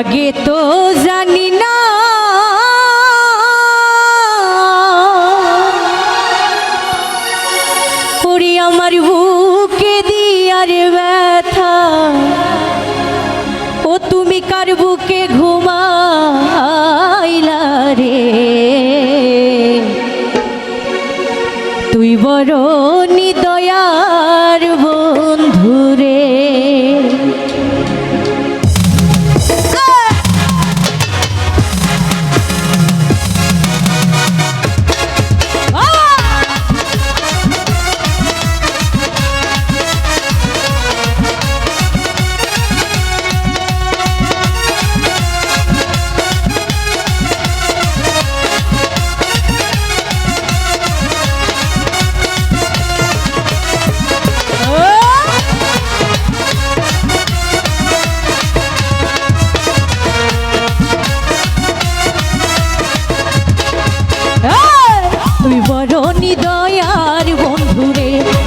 আগে তো জানি না। ওরে আমার বুকে দিয়ার ব্যথা, ও তুমি কার বুকে ঘুমাইলা রে? তুই বড়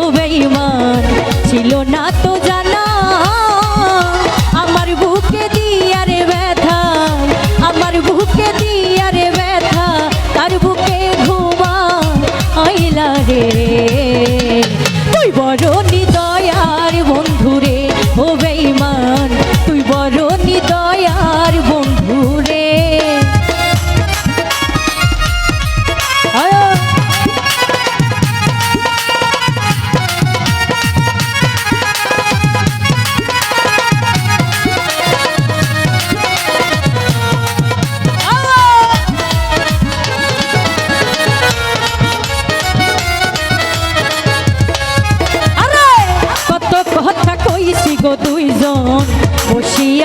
ও বেঈমান, ছিল না তো জানা। আমার বুকে দিয়ারে ব্যথা, আমার বুকে দিয়ারে ব্যথা, তার বুকে ঘুমা, আইলা রে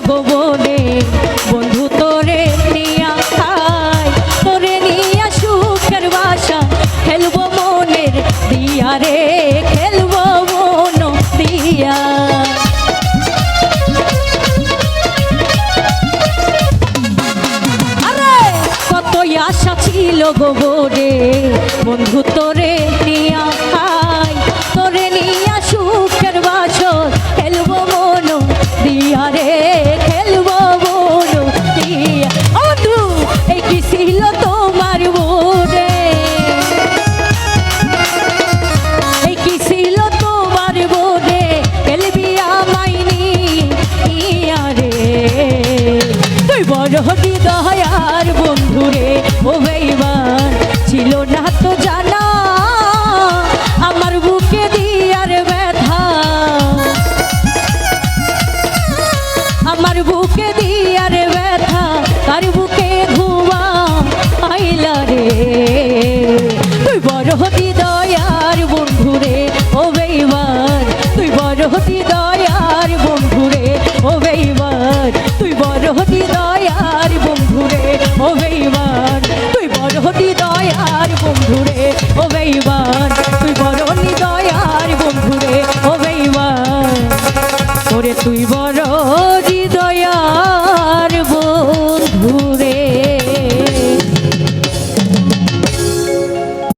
গোবনে বন্ধু তোরে নিয়া নিয়া মনের দিয়া রে কত আশা ছিল গোবরে বন্ধু তোরে নিয়া হৃদয়ার বন্ধু রে ও বেইমান ছিল না তো জানা, আমার বুকে দিয়ার ব্যথা। আমার বুকে দিয়ার হতি দয়ার বন্ধুরে, ও তুই বড় হতি দয়ার বন্ধুরে, ও বেইমান, তুই বড় হতি দয়ার বন্ধুরে, ও বেইমান, তুই বড় হতি দয়ার বন্ধুরে, ও বেইমান। ওরে তুই